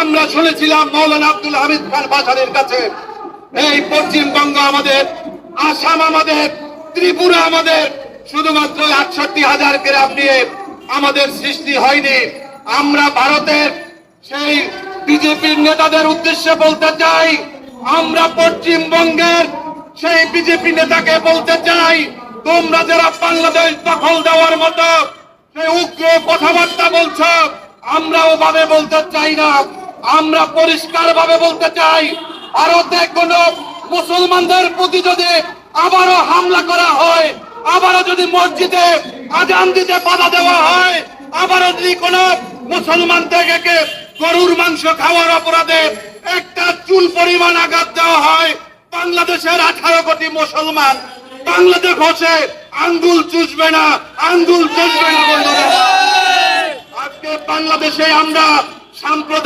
আমরা শুনেছিলাম মৌলানা আব্দুল হামিদ খান বাজারের কাছে, এই পশ্চিমবঙ্গ আমাদের, আসাম আমাদের, ত্রিপুরা আমাদের, শুধুমাত্র আটষট্টি হাজার গ্রাম নিয়ে আমাদের সৃষ্টি হয়নি। আমরা ভারতের সেই বিজেপির নেতাদের উদ্দেশ্যে বলতে চাই, আমরা পশ্চিমবঙ্গের সেই বিজেপি নেতাকে বলতে চাই, তোমরা যারা বাংলাদেশ দখল দেওয়ার মতো সেই উগ্র কথাবার্তা বলছো, আমরা ওভাবে বলতে চাই না। আমরা পরিষ্কার ভাবে বলতে চাই, ভারতে কোন মুসলমানদের প্রতি যদি আবারও হামলা করা হয়, আবারও যদি মসজিদে আজান দিতে বাধা দেওয়া হয়, আবারও যদি কোন মুসলমান থেকে গরুর মাংস খাওয়ার অপরাধে একটা চুল পরিমাণ আঘাত দেওয়া হয়, বাংলাদেশের আঠারো কোটি মুসলমান। বাংলাদেশ হচ্ছে আঙ্গুল চুষবে না, আঙ্গুল চুষবে না বন্ধুরা। আজকে বাংলাদেশে আমরা সাম্প্রদায়িক